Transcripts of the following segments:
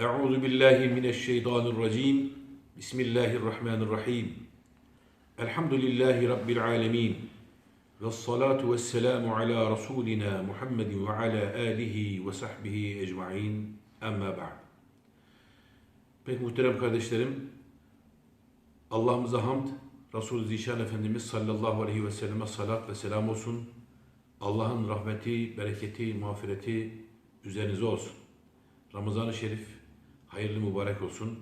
Euzu billahi mineşşeytanirracim. Bismillahirrahmanirrahim. Elhamdülillahi rabbil alamin. Ve salatu vesselamu ala rasulina Muhammedin ve ala alihi ve sahbihi ecmaîn. Amma ba'd. Pek muhterem kardeşlerim, Allah'ımıza hamd, Resul-i Zişan Efendimiz sallallahu aleyhi ve selleme salat ve selam olsun. Allah'ın rahmeti, bereketi, mağfireti üzerinize olsun. Ramazan-ı Şerif hayırlı mübarek olsun.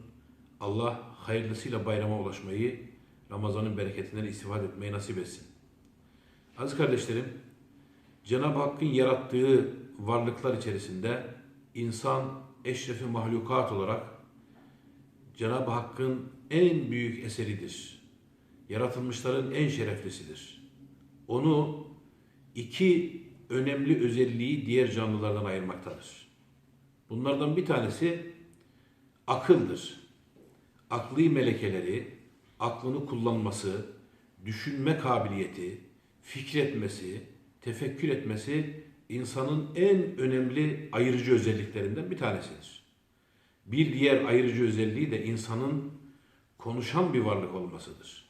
Allah hayırlısıyla bayrama ulaşmayı, Ramazan'ın bereketinden istifade etmeyi nasip etsin. Aziz kardeşlerim, Cenab-ı Hakk'ın yarattığı varlıklar içerisinde insan eşrefi mahlukat olarak Cenab-ı Hakk'ın en büyük eseridir. Yaratılmışların en şereflisidir. Onu iki önemli özelliği diğer canlılardan ayırmaktadır. Bunlardan bir tanesi akıldır. Akli melekeleri, aklını kullanması, düşünme kabiliyeti, fikretmesi, tefekkür etmesi insanın en önemli ayırıcı özelliklerinden bir tanesidir. Bir diğer ayırıcı özelliği de insanın konuşan bir varlık olmasıdır.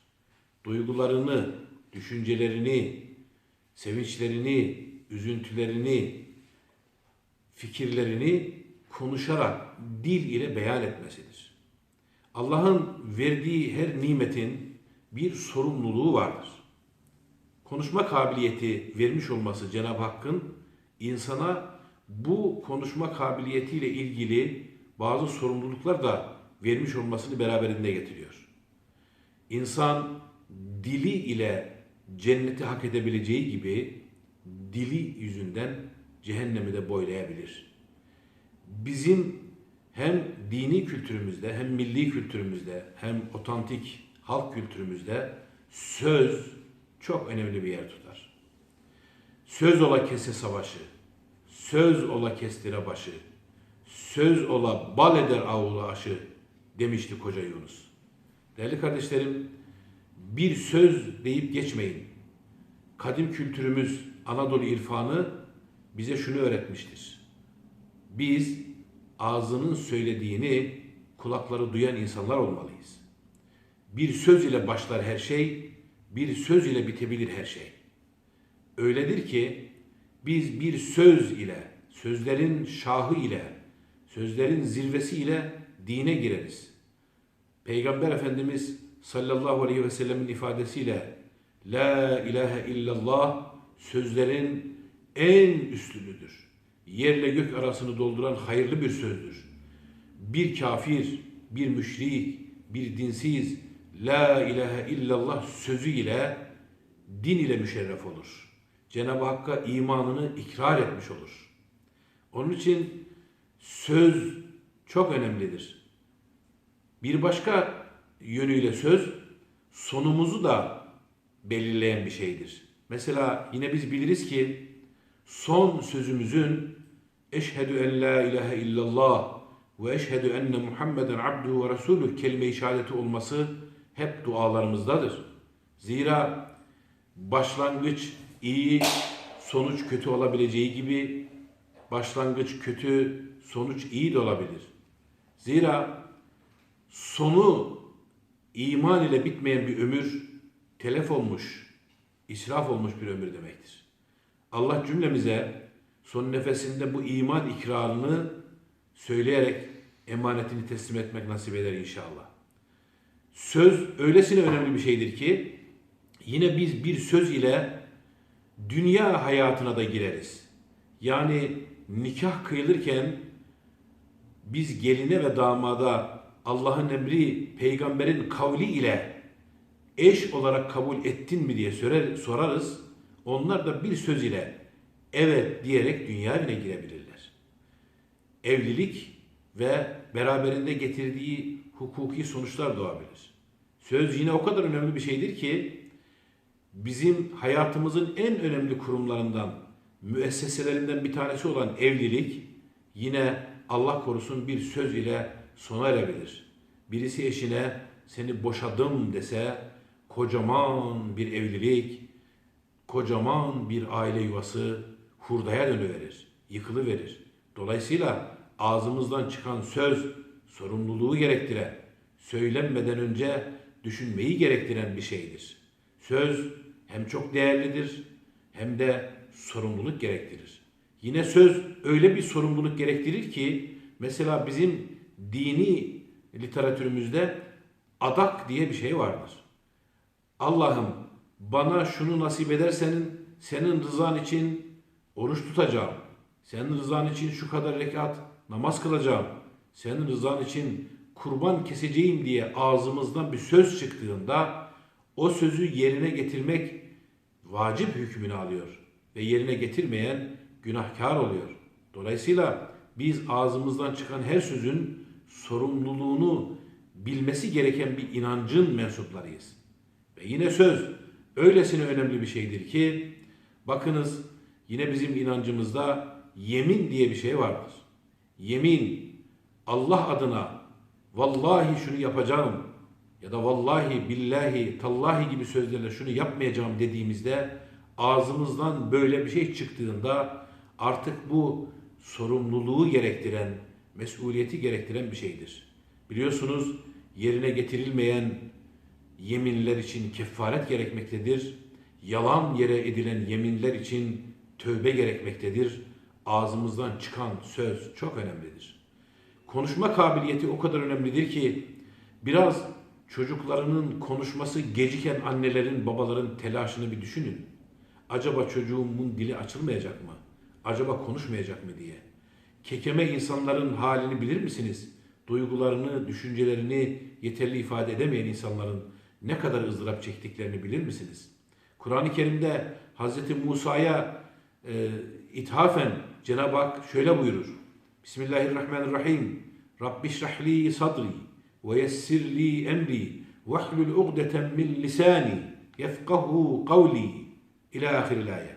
Duygularını, düşüncelerini, sevinçlerini, üzüntülerini, fikirlerini konuşarak dil ile beyan etmesidir. Allah'ın verdiği her nimetin bir sorumluluğu vardır. Konuşma kabiliyeti vermiş olması Cenab-ı Hakk'ın insana bu konuşma kabiliyetiyle ilgili bazı sorumluluklar da vermiş olmasını beraberinde getiriyor. İnsan dili ile cenneti hak edebileceği gibi dili yüzünden cehennemi de boylayabilir. Bizim hem dini kültürümüzde hem milli kültürümüzde hem otantik halk kültürümüzde söz çok önemli bir yer tutar. Söz ola kese savaşı, söz ola kestire başı, söz ola bal eder avlu aşı demişti koca Yunus. Değerli kardeşlerim, bir söz deyip geçmeyin. Kadim kültürümüz Anadolu irfanı bize şunu öğretmiştir. Biz ağzının söylediğini kulakları duyan insanlar olmalıyız. Bir söz ile başlar her şey, bir söz ile bitebilir her şey. Öyledir ki biz bir söz ile, sözlerin şahı ile, sözlerin zirvesi ile dine gireriz. Peygamber Efendimiz sallallahu aleyhi ve sellemin ifadesiyle La ilahe illallah sözlerin en üstünüdür. Yerle gök arasını dolduran hayırlı bir sözdür. Bir kafir, bir müşrik, bir dinsiz La ilahe illallah sözü ile din ile müşerref olur. Cenab-ı Hakk'a imanını ikrar etmiş olur. Onun için söz çok önemlidir. Bir başka yönüyle söz sonumuzu da belirleyen bir şeydir. Mesela yine biz biliriz ki son sözümüzün eşhedü en la ilahe illallah ve eşhedü enne Muhammeden abduhu ve resuluh kelime-i şehadeti olması hep dualarımızdadır. Zira başlangıç iyi, sonuç kötü olabileceği gibi başlangıç kötü, sonuç iyi de olabilir. Zira sonu iman ile bitmeyen bir ömür telef olmuş, israf olmuş bir ömür demektir. Allah cümlemize son nefesinde bu iman ikrarını söyleyerek emanetini teslim etmek nasip eder inşallah. Söz öylesine önemli bir şeydir ki yine biz bir söz ile dünya hayatına da gireriz. Yani nikah kıyılırken biz geline ve damada Allah'ın emri peygamberin kavli ile eş olarak kabul ettin mi diye sorar, sorarız. Onlar da bir söz ile evet diyerek dünya evine girebilirler. Evlilik ve beraberinde getirdiği hukuki sonuçlar doğabilir. Söz yine o kadar önemli bir şeydir ki bizim hayatımızın en önemli kurumlarından, müesseselerinden bir tanesi olan evlilik yine Allah korusun bir söz ile sona erebilir. Birisi eşine seni boşadım dese kocaman bir evlilik, kocaman bir aile yuvası hurdaya dönüverir, yıkılıverir. Dolayısıyla ağzımızdan çıkan söz sorumluluğu gerektiren, söylenmeden önce düşünmeyi gerektiren bir şeydir. Söz hem çok değerlidir hem de sorumluluk gerektirir. Yine söz öyle bir sorumluluk gerektirir ki mesela bizim dini literatürümüzde adak diye bir şey vardır. Allah'ım bana şunu nasip edersenin senin rızan için oruç tutacağım. Senin rızan için şu kadar rekat namaz kılacağım. Senin rızan için kurban keseceğim diye ağzımızdan bir söz çıktığında o sözü yerine getirmek vacip hükmünü alıyor ve yerine getirmeyen günahkar oluyor. Dolayısıyla biz ağzımızdan çıkan her sözün sorumluluğunu bilmesi gereken bir inancın mensuplarıyız. Ve yine söz öylesine önemli bir şeydir ki bakınız yine bizim inancımızda yemin diye bir şey vardır. Yemin Allah adına vallahi şunu yapacağım ya da vallahi billahi tallahi gibi sözlerle şunu yapmayacağım dediğimizde ağzımızdan böyle bir şey çıktığında artık bu sorumluluğu gerektiren, mesuliyeti gerektiren bir şeydir. Biliyorsunuz yerine getirilmeyen yeminler için kefaret gerekmektedir. Yalan yere edilen yeminler için tövbe gerekmektedir. Ağzımızdan çıkan söz çok önemlidir. Konuşma kabiliyeti o kadar önemlidir ki biraz çocuklarının konuşması geciken annelerin, babaların telaşını bir düşünün. Acaba çocuğumun dili açılmayacak mı? Acaba konuşmayacak mı diye. Kekeme insanların halini bilir misiniz? Duygularını, düşüncelerini yeterli ifade edemeyen insanların ne kadar ızdırap çektiklerini bilir misiniz? Kur'an-ı Kerim'de Hz. Musa'ya e, ithafen Cenab-ı Hak şöyle buyurur. Bismillahirrahmanirrahim. Rabbi şrahli sadri ve yessirli emri vahlul ugdeten min lisani yefkahu kavli ila ahiril ayet.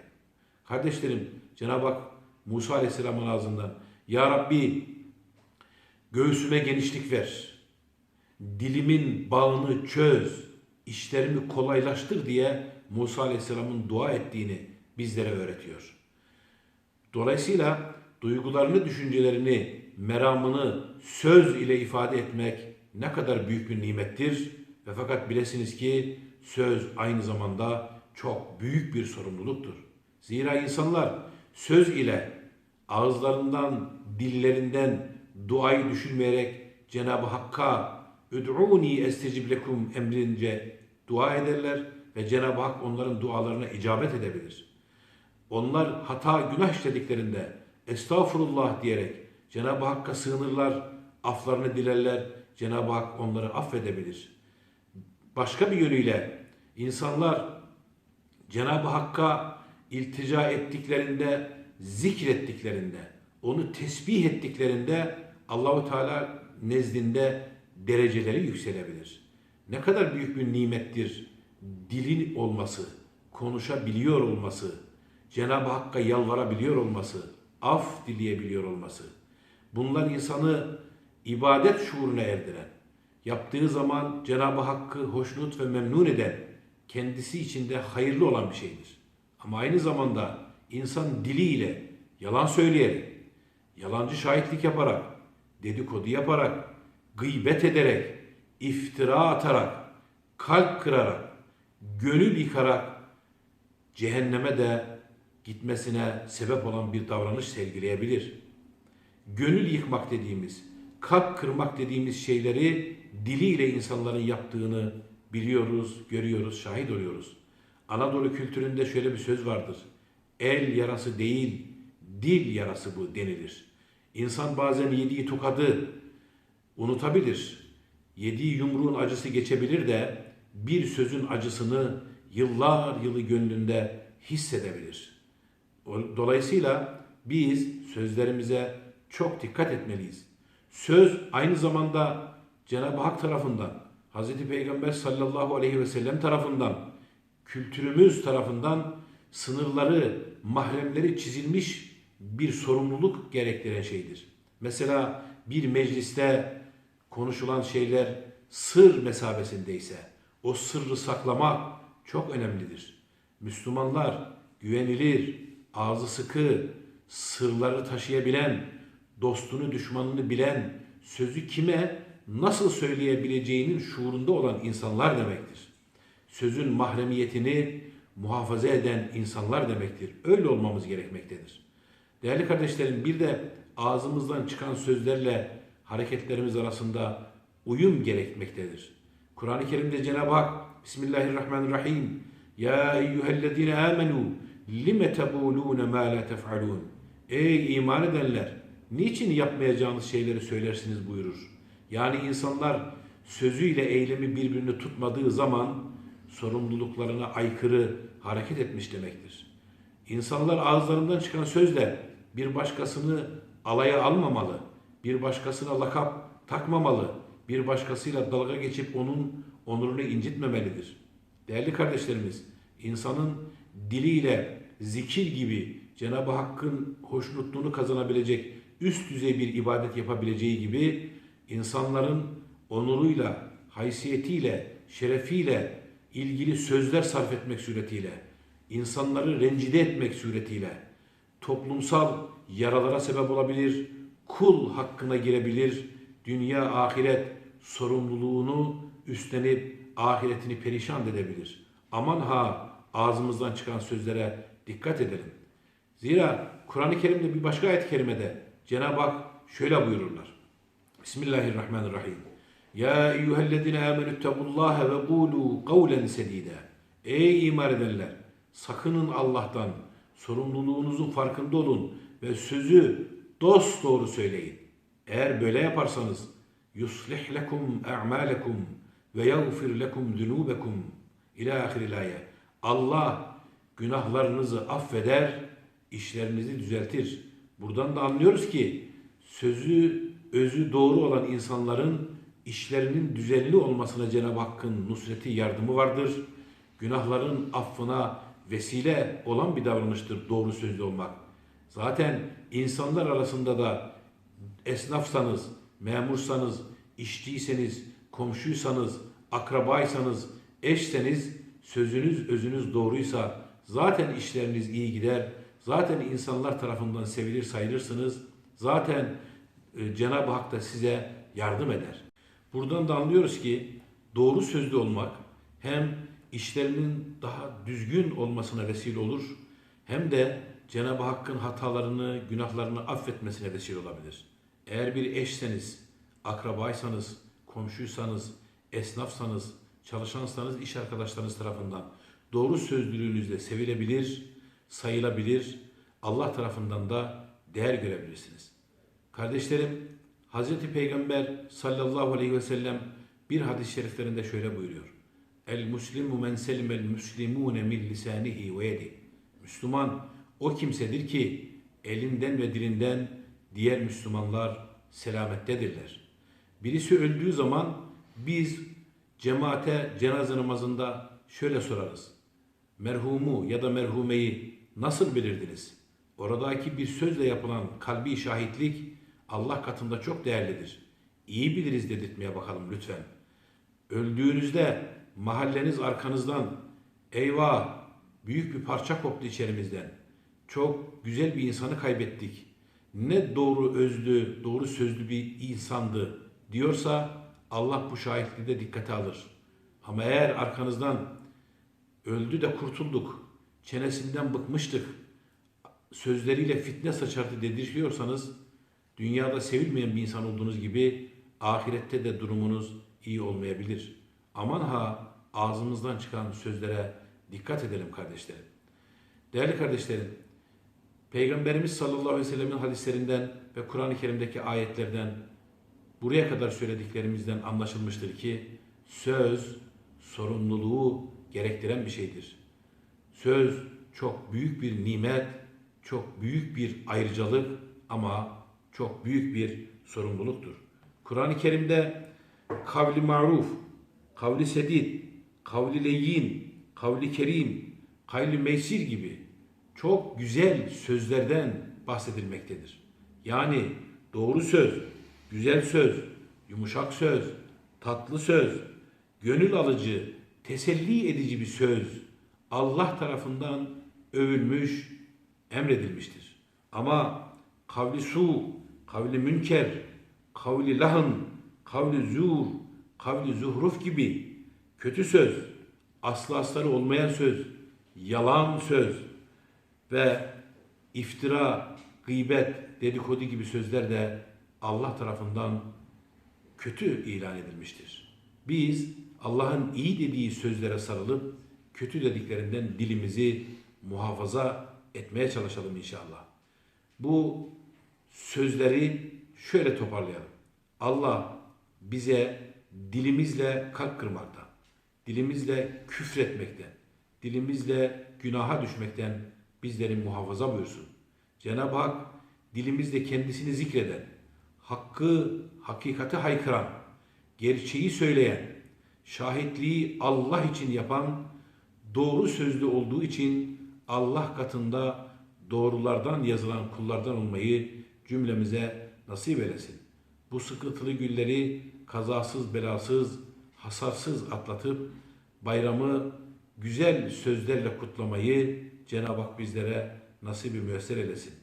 Kardeşlerim Cenab-ı Hak Musa Aleyhisselam'ın ağzından Ya Rabbi göğsüme genişlik ver. Dilimin bağını çöz. işlerimi kolaylaştır diye Musa Aleyhisselam'ın dua ettiğini bizlere öğretiyor. Dolayısıyla duygularını, düşüncelerini, meramını söz ile ifade etmek ne kadar büyük bir nimettir ve fakat bilesiniz ki söz aynı zamanda çok büyük bir sorumluluktur. Zira insanlar söz ile ağızlarından, dillerinden duayı düşünmeyerek Cenab-ı Hakk'a "Üd'uni estecib lekum" emrince dua ederler ve Cenab-ı Hak onların dualarına icabet edebilir. Onlar hata günah işlediklerinde estağfurullah diyerek Cenab-ı Hakk'a sığınırlar, aflarını dilerler, Cenab-ı Hak onları affedebilir. Başka bir yönüyle insanlar Cenab-ı Hakk'a iltica ettiklerinde, zikrettiklerinde, onu tesbih ettiklerinde Allahu Teala nezdinde dereceleri yükselebilir. Ne kadar büyük bir nimettir dilin olması, konuşabiliyor olması, Cenab-ı Hakk'a yalvarabiliyor olması, af dileyebiliyor olması. Bunlar insanı ibadet şuuruna erdiren, yaptığı zaman Cenab-ı Hakk'ı hoşnut ve memnun eden, kendisi içinde hayırlı olan bir şeydir. Ama aynı zamanda insan diliyle, yalan söyleyerek, yalancı şahitlik yaparak, dedikodu yaparak, gıybet ederek, iftira atarak, kalp kırarak, gönül yıkarak cehenneme de gitmesine sebep olan bir davranış sergileyebilir. Gönül yıkmak dediğimiz, kalp kırmak dediğimiz şeyleri diliyle insanların yaptığını biliyoruz, görüyoruz, şahit oluyoruz. Anadolu kültüründe şöyle bir söz vardır. El yarası değil, dil yarası bu denilir. İnsan bazen yediği tokadı unutabilir. Yediği yumruğun acısı geçebilir de bir sözün acısını yıllar yılı gönlünde hissedebilir. Dolayısıyla biz sözlerimize çok dikkat etmeliyiz. Söz aynı zamanda Cenab-ı Hak tarafından, Hz. Peygamber sallallahu aleyhi ve sellem tarafından, kültürümüz tarafından sınırları, mahremleri çizilmiş bir sorumluluk gerektiren şeydir. Mesela bir mecliste konuşulan şeyler sır mesabesindeyse o sırrı saklamak çok önemlidir. Müslümanlar güvenilir, ağzı sıkı, sırları taşıyabilen, dostunu düşmanını bilen, sözü kime nasıl söyleyebileceğinin şuurunda olan insanlar demektir. Sözün mahremiyetini muhafaza eden insanlar demektir. Öyle olmamız gerekmektedir. Değerli kardeşlerim bir de ağzımızdan çıkan sözlerle hareketlerimiz arasında uyum gerekmektedir. Kur'an-ı Kerim'de Cenab-ı Hak Bismillahirrahmanirrahim Ya eyyühellezine amenu lime tebulune ma la tef'alun Ey iman edenler niçin yapmayacağınız şeyleri söylersiniz buyurur. Yani insanlar sözüyle eylemi birbirini tutmadığı zaman sorumluluklarına aykırı hareket etmiş demektir. İnsanlar ağızlarından çıkan sözle bir başkasını alaya almamalı, bir başkasına lakap takmamalı, bir başkasıyla dalga geçip onun onurunu incitmemelidir. Değerli kardeşlerimiz, insanın diliyle zikir gibi Cenab-ı Hakk'ın hoşnutluğunu kazanabilecek üst düzey bir ibadet yapabileceği gibi insanların onuruyla, haysiyetiyle, şerefiyle ilgili sözler sarf etmek suretiyle, insanları rencide etmek suretiyle toplumsal yaralara sebep olabilir, kul hakkına girebilir, dünya ahiret sorumluluğunu üstlenip ahiretini perişan edebilir. Aman ha ağzımızdan çıkan sözlere dikkat edelim. Zira Kur'an-ı Kerim'de bir başka ayet-i kerimede Cenab-ı Hak şöyle buyururlar. Bismillahirrahmanirrahim. Ya eyyühellezine amenüttegullâhe ve kûlû kavlen sedîde. Ey iman edenler! Sakının Allah'tan, sorumluluğunuzun farkında olun ve sözü dost doğru söyleyin. Eğer böyle yaparsanız yuslih lekum a'malekum ve yagfir lekum zunubekum ila ahiril ayet. Allah günahlarınızı affeder, işlerinizi düzeltir. Buradan da anlıyoruz ki sözü, özü doğru olan insanların işlerinin düzenli olmasına Cenab-ı Hakk'ın nusreti yardımı vardır. Günahların affına vesile olan bir davranıştır doğru sözlü olmak. Zaten insanlar arasında da esnafsanız, memursanız, işçiyseniz, komşuysanız, akrabaysanız, eşseniz, sözünüz, özünüz doğruysa zaten işleriniz iyi gider. Zaten insanlar tarafından sevilir sayılırsınız. Zaten e, Cenab-ı Hak da size yardım eder. Buradan da anlıyoruz ki doğru sözlü olmak hem işlerinin daha düzgün olmasına vesile olur hem de Cenab-ı Hakk'ın hatalarını, günahlarını affetmesine vesile olabilir. Eğer bir eşseniz, akrabaysanız, komşuysanız, esnafsanız, çalışansanız iş arkadaşlarınız tarafından doğru sözlülüğünüzle sevilebilir, sayılabilir, Allah tarafından da değer görebilirsiniz. Kardeşlerim, Hazreti Peygamber sallallahu aleyhi ve sellem bir hadis-i şeriflerinde şöyle buyuruyor. El muslimu men selimel muslimune min lisanihi ve yedi. Müslüman o kimsedir ki elinden ve dilinden diğer Müslümanlar selamettedirler. Birisi öldüğü zaman biz cemaate cenaze namazında şöyle sorarız. Merhumu ya da merhumeyi nasıl bilirdiniz? Oradaki bir sözle yapılan kalbi şahitlik Allah katında çok değerlidir. İyi biliriz dedirtmeye bakalım lütfen. Öldüğünüzde mahalleniz arkanızdan eyvah büyük bir parça koptu içerimizden. Çok güzel bir insanı kaybettik. Ne doğru özlü, doğru sözlü bir insandı diyorsa Allah bu şahitliği de dikkate alır. Ama eğer arkanızdan öldü de kurtulduk, çenesinden bıkmıştık, sözleriyle fitne saçardı dedirtiyorsanız dünyada sevilmeyen bir insan olduğunuz gibi ahirette de durumunuz iyi olmayabilir. Aman ha ağzımızdan çıkan sözlere dikkat edelim kardeşlerim. Değerli kardeşlerim, Peygamberimiz sallallahu aleyhi ve sellemin hadislerinden ve Kur'an-ı Kerim'deki ayetlerden buraya kadar söylediklerimizden anlaşılmıştır ki söz sorumluluğu gerektiren bir şeydir. Söz çok büyük bir nimet, çok büyük bir ayrıcalık ama çok büyük bir sorumluluktur. Kur'an-ı Kerim'de kavli maruf, kavli sedid, kavli leyyin, kavli kerim, kavli meysir gibi çok güzel sözlerden bahsedilmektedir. Yani doğru söz, güzel söz, yumuşak söz, tatlı söz, gönül alıcı, teselli edici bir söz Allah tarafından övülmüş, emredilmiştir. Ama kavli su, kavli münker, kavli lahın, kavli zur, kavli zuhruf gibi kötü söz, aslı astarı olmayan söz, yalan söz ve iftira, gıybet, dedikodu gibi sözler de Allah tarafından kötü ilan edilmiştir. Biz Allah'ın iyi dediği sözlere sarılıp kötü dediklerinden dilimizi muhafaza etmeye çalışalım inşallah. Bu sözleri şöyle toparlayalım. Allah bize dilimizle kalp kırmaktan, dilimizle küfretmekten, dilimizle günaha düşmekten bizleri muhafaza buyursun. Cenab-ı Hak dilimizle kendisini zikreden, hakkı, hakikati haykıran, gerçeği söyleyen, şahitliği Allah için yapan, doğru sözlü olduğu için Allah katında doğrulardan yazılan kullardan olmayı cümlemize nasip eylesin. Bu sıkıntılı günleri kazasız belasız, hasarsız atlatıp bayramı güzel sözlerle kutlamayı Cenab-ı Hak bizlere nasibi müyesser eylesin.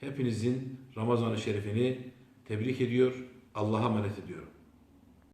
Hepinizin Ramazan-ı Şerifini tebrik ediyor, Allah'a emanet ediyorum.